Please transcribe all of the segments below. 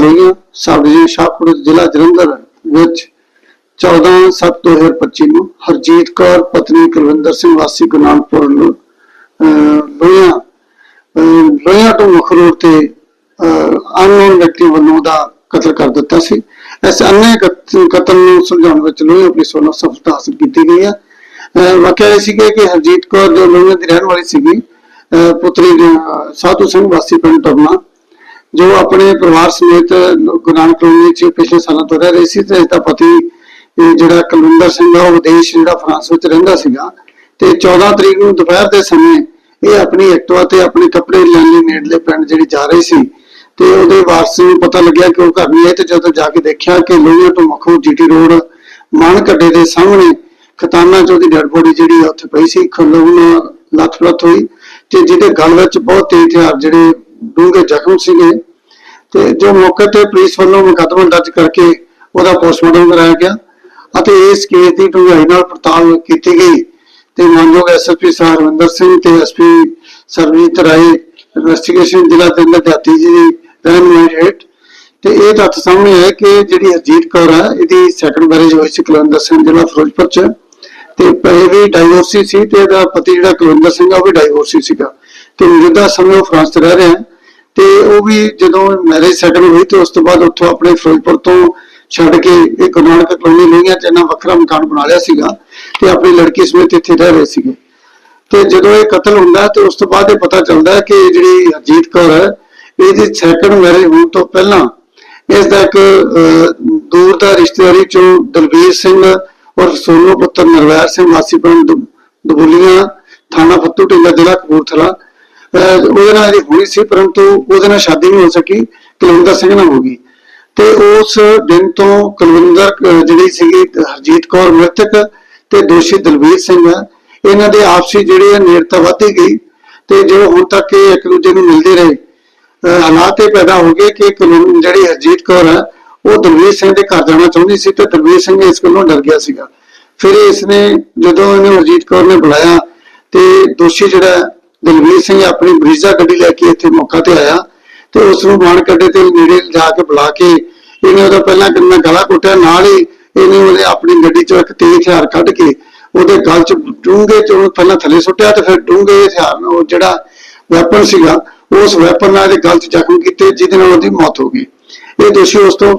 Lohian sub division Shahpur ਜ਼ਿਲ੍ਹਾ ਜਲੰਧਰ ਵਿੱਚ 14/7/2025 ਨੂੰ ਹਰਜੀਤ ਕੌਰ, ਪਤਨੀ ਕੁਲਵਿੰਦਰ ਸਿੰਘ, ਵਾਸੀ ਗੁਰਨਾਨਪੁਰ ਲੋ- ਅਹ, ਲੋਹੀਆਂ ਤੋਂ ਮੁੱਖ ਤੇ ਅਨਨੋਨ ਵਿਅਕਤੀ ਵੱਲੋਂ ਉਹਦਾ ਕਤਲ ਕਰ ਦਿੱਤਾ ਸੀ। ਇਸ ਅੰਨੇ ਕਤਲ ਨੂੰ ਸੁਲਝਾਉਣ ਵਿੱਚ ਲੋਹੀਆਂ ਪੁਲਿਸ ਵੱਲੋਂ ਸਫਲਤਾ ਹਾਸਲ ਕੀਤੀ ਗਈ ਹੈ। ਵਾਕਿਆ ਇਹ ਸੀਗਾ ਕਿ ਹਰਜੀਤ ਕੌਰ ਜੋ ਲੋਹੀਆਂ ਦੀ ਰਹਿਣ ਵਾਲੀ ਸੀਗੀ, ਅਹ, ਪੁੱਤਰੀ ਸਾਧੂ ਸਿੰਘ ਵਾਸੀ ਪਿੰਡ ਟੋਬਨਾ ਜੋ ਆਪਣੇ ਪਰਿਵਾਰ ਸਮੇਤ ਗੁਰੂ ਨਾਨਕ ਕਲੋਨੀ ਚ ਪਿਛਲੇ ਸਾਲਾਂ ਤੋਂ ਰਹਿ ਰਹੀ ਸੀ ਤੇ ਇਸਦਾ ਪਤੀ ਜਿਹੜਾ ਕੁਲਵਿੰਦਰ ਸਿੰਘ ਆ ਵਿਦੇਸ਼ ਜਿਹੜਾ ਫਰਾਂਸ ਵਿੱਚ ਰਹਿੰਦਾ ਸੀਗਾ ਤੇ 14 ਤਰੀਕ ਨੂੰ ਦੁਪਹਿਰ ਦੇ ਸਮੇਂ ਇਹ ਆਪਣੀ ਐਕਟਿਵਾ ਤੇ ਆਪਣੇ ਕੱਪੜੇ ਲੈਣ ਲਈ ਨੇੜਲੇ ਪਿੰਡ ਜਿਹੜੀ ਜਾ ਰਹੀ ਸੀ ਤੇ ਉਹਦੇ ਵਾਰਸ ਨੂੰ ਪਤਾ ਲੱਗਿਆ ਕਿ ਉਹ ਘਰ ਨਹੀਂ ਹੈ ਤੇ ਜਦੋਂ ਜਾ ਕੇ ਦੇਖਿਆ ਕਿ ਲੋਹੀਆਂ ਤੋਂ ਮਖੂ ਜੀਟੀ ਰੋਡ ਮਾਨ ਕੱਡੇ ਦੇ ਸਾਹਮਣੇ ਖਤਾਨਾ ਚ ਉਹਦੀ ਡੈਡ ਬੋਡੀ ਜਿਹੜੀ ਉੱਥੇ ਪਈ ਸੀ ਖਲੋਣ ਲੱਥ-ਲੱਥ ਹੋਈ ਤੇ ਜਿਹਦੇ ਗਲ ਵਿੱਚ ਬਹੁਤ ਤੇਜ਼ ਹਥਿਆਰ ਜਿਹੜੇ ਡੂੰਘੇ ਜ਼ਖਮ ਸੀਗੇ ਤੇ ਜੋ ਮੌਕੇ ਤੇ ਪੁਲਿਸ ਵੱਲੋਂ ਮੁਕੱਦਮਾ ਦਰਜ ਕਰਕੇ ਉਹਦਾ ਪੋਸਟਮਾਰਟਮ ਕਰਾਇਆ ਗਿਆ ਅਤੇ ਇਸ ਕੇਸ ਦੀ ਡੂੰਘਾਈ ਨਾਲ ਪੜਤਾਲ ਕੀਤੀ ਗਈ ਤੇ ਮਾਨਯੋਗ ਐਸਐਸਪੀ ਹਰਵਿੰਦਰ ਸਿੰਘ ਤੇ ਐਸਪੀ ਸਰਵਜੀਤ ਰਾਏ ਇਨਵੈਸਟੀਗੇਸ਼ਨ ਜ਼ਿਲ੍ਹਾ ਜਲੰਧਰ ਜਾਤੀ ਜੀ ਦੀ ਰਹਿਨਮਾਈ ਹੇਠ ਤੇ ਇਹ ਤੱਥ ਸਾਹਮਣੇ ਆਇਆ ਕਿ ਜਿਹੜੀ ਹਰਜੀਤ ਕੌਰ ਹੈ ਇਹਦੀ ਸੈਕੰਡ ਮੈਰਿਜ ਹੋਈ ਸੀ ਕੁਲਵਿੰਦਰ ਸਿੰਘ ਜ਼ਿਲ੍ਹਾ ਫਿਰੋਜ਼ਪੁਰ ਚ ਤੇ ਪਹਿਲੇ ਵੀ ਡਾਈਵੋਰਸੀ ਸੀ ਤੇ ਇਹਦਾ ਪਤੀ ਜਿਹੜਾ ਕੁਲਵਿੰਦਰ ਸਿੰਘ ਆ, ਉਹ ਵੀ ਡਾਈਵੋਰਸੀ ਸੀਗਾ ਤੇ ਮੌਜੂਦਾ ਸਮੇਂ ਉਹ ਫਰਾਂਸ 'ਚ ਰਹਿ ਰਿਹਾ ਹੈ। ਤੇ ਉਹ ਵੀ ਜਦੋਂ ਮੈਰਿਜ ਸੈਟਲ ਹੋਈ ਤੇ ਉਸ ਤੋਂ ਬਾਅਦ ਉੱਥੋਂ ਆਪਣੇ ਫਿਰੋਜ਼ਪੁਰ ਤੋਂ ਛੱਡ ਕੇ ਇਹ ਗੁਰੂ ਕਲੋਨੀ ਲਈਆਂ ਚ ਇਹਨਾਂ ਵੱਖਰਾ ਮਕਾਨ ਬਣਾ ਲਿਆ ਸੀਗਾ ਤੇ ਆਪਣੀ ਲੜਕੀ ਸਮੇਤ ਇੱਥੇ ਰਹਿ ਰਹੇ ਸੀਗੇ। ਤੇ ਜਦੋਂ ਇਹ ਕਤਲ ਹੁੰਦਾ ਹੈ ਤੇ ਉਸ ਤੋਂ ਬਾਅਦ ਇਹ ਪਤਾ ਚੱਲਦਾ ਕਿ ਜਿਹੜੀ ਹਰਜੀਤ ਕੌਰ ਹੈ, ਇਹਦੀ ਸੈਕੰਡ ਮੈਰਿਜ ਹੋਣ ਤੋਂ ਪਹਿਲਾਂ ਇਸ ਦਾ ਇੱਕ ਦੂਰ ਦਾ ਰਿਸ਼ਤੇਦਾਰੀ ਚੋਂ ਦਲਬੀਰ ਸਿੰਘ ਔਰ ਸੋਨੂ ਪੁੱਤਰ ਨਰਵੈਰ ਸਿੰਘ ਵਾਸੀ ਪਿੰਡ ਦੁ- ਦਬੋਲੀਆਂ, ਥਾਣਾ ਫੱਤੂ ਢਿੱਲਾ ਜ਼ਿਲ੍ਹਾ ਕਪੂਰਥਲਾ ਉਹਦੇ ਨਾਲ ਇਹਦੀ ਹੋਈ ਸੀ, ਪਰੰਤੂ ਉਹਦੇ ਨਾਲ ਸ਼ਾਦੀ ਨਹੀਂ ਹੋ ਸਕੀ, ਕੁਲਵਿੰਦਰ ਸਿੰਘ ਨਾਲ ਹੋ ਗਈ। ਤੇ ਉਸ ਦਿਨ ਤੋਂ ਕੁਲਵਿੰਦਰ ਜਿਹੜੀ ਸੀਗੀ, ਹਰਜੀਤ ਕੌਰ ਮ੍ਰਿਤਕ ਤੇ ਦੋਸ਼ੀ ਦਲਬੀਰ ਸਿੰਘ ਇਹਨਾਂ ਦੇ ਆਪਸੀ ਜਿਹੜੇ ਨੇੜਤਾ ਵੱਧਦੀ ਗਈ ਤੇ ਜੋ ਹੁਣ ਤੱਕ ਇਹ ਇੱਕ ਦੂਜੇ ਨੂੰ ਮਿਲਦੇ ਰਹੇ ਹਾਲਾਤ ਇਹ ਪੈਦਾ ਹੋ ਗਏ ਕਿ ਜਿਹੜੀ ਹਰਜੀਤ ਕੌਰ ਹੈ ਉਹ ਦਲਵੀਰ ਸਿੰਘ ਦੇ ਘਰ ਜਾਣਾ ਚਾਹੁੰਦੀ ਸੀ ਤੇ ਦਲਵੀਰ ਸਿੰਘ ਇਸ ਗੱਲੋਂ ਡਰ ਗਿਆ ਸੀਗਾ। ਫਿਰ ਇਸਨੇ ਜਦੋਂ ਇਹਨੂੰ ਹਰਜੀਤ ਕੌਰ ਨੇ ਬੁਲਾਇਆ ਤੇ ਦੋਸ਼ੀ ਜਿਹੜਾ ਦਲਵੀਰ ਸਿੰਘ ਆਪਣੀ ਬਰੀਜ਼ਾ ਗੱਡੀ ਲੈ ਕੇ ਇੱਥੇ ਮੌਕਾ ਤੇ ਆਇਆ ਤੇ ਉਸ ਨੂੰ ਬਾਣ ਕੱਡੇ ਤੇ ਨੇੜੇ ਜਾ ਕੇ ਬੁਲਾ ਕੇ ਇਹਨੇ ਉਹਦਾ ਪਹਿਲਾਂ ਕਿੰਨਾ ਗਲਾ ਘੁੱਟਿਆ, ਨਾਲ ਹੀ ਇਹਨੇ ਉਹਦੇ ਆਪਣੀ ਗੱਡੀ ਚੋਂ ਇੱਕ ਤੇਜ਼ ਹਥਿਆਰ ਕੱਢ ਕੇ ਉਹਦੇ ਗਲ ਚ ਡੂੰਘੇ ਚ ਉਹਨੂੰ ਪਹਿਲਾਂ ਥੱਲੇ ਸੁੱਟਿਆ ਤੇ ਫਿਰ ਡੂੰਘੇ ਹਥਿਆਰ ਨਾਲ ਉਹ ਜਿਹੜਾ ਵੈਪਨ ਸੀਗਾ, ਉਸ ਵੈਪਨ ਨਾਲ ਇਹਦੇ ਗਲ ਚ ਜ਼ਖਮ ਕੀਤੇ, ਜਿਹਦੇ ਨਾਲ ਉਹਦੀ ਮੌਤ ਹੋ ਗਈ। ਇਹ ਦੋਸ਼ੀ ਉਸ ਤੋਂ,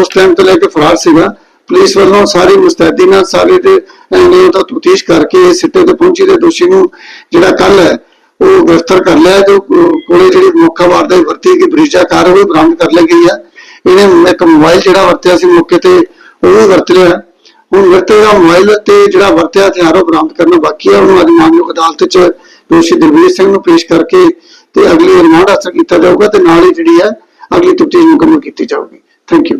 ਉਸ ਟਾਈਮ ਤੋਂ ਲੈ ਕੇ ਫਰਾਰ ਸੀਗਾ। ਪੁਲਿਸ ਵੱਲੋਂ ਸਾਰੀ ਮੁਸਤੈਦੀ ਨਾਲ ਸਾਰੇ ਤੇ ਐਂਗਲ ਦਾ ਤਫਤੀਸ਼ ਕਰਕੇ ਸਿੱਟੇ ਤੇ ਪਹੁੰਚੀ ਤੇ ਦੋਸ਼ੀ ਨੂੰ ਜਿਹੜਾ ਕੱਲ ਹੈ ਉਹ ਗ੍ਰਿਫਤਾਰ ਕਰ ਲਿਆ ਜੋ ਕੋਲੇ ਜਿਹੜੀ ਮੌਕਾ ਵਾਰਦਾ ਵਰਤੀ ਕਿ ਬਰੀਜਾ ਕਾਰ ਉਹ ਬਰਾਮਦ ਕਰ ਲਈ ਗਈ ਹੈ। ਇਹਨੇ ਇੱਕ ਮੋਬਾਈਲ ਜਿਹੜਾ ਵਰਤਿਆ ਸੀ ਮੌਕੇ ਤੇ, ਉਹ ਵੀ ਵਰਤ ਲਿਆ। ਹੁਣ ਵਰਤੇ ਦਾ ਮੋਬਾਈਲ ਤੇ ਜਿਹੜਾ ਵਰਤਿਆ ਹਥਿਆਰ ਉਹ ਬਰਾਮਦ ਕਰਨਾ ਬਾਕੀ ਹੈ ਉਹਨੂੰ ਅੱਜ ਮਾਨਯੋਗ ਅਦਾਲਤ 'ਚ ਦੋਸ਼ੀ ਦਲਵੀਰ ਸਿੰਘ ਨੂੰ ਪੇਸ਼ ਕਰਕੇ ਤੇ ਅਗਲੀ ਰਿਮਾਂਡ ਹਾਸਲ ਕੀਤਾ ਜਾਊਗਾ ਤੇ ਨਾਲ ਹੀ ਜਿਹੜੀ ਹੈ ਅਗਲੀ ਤਫਤੀਸ਼ ਮੁਕੰਮਲ ਕੀਤੀ ਜਾਊਗੀ। Thank you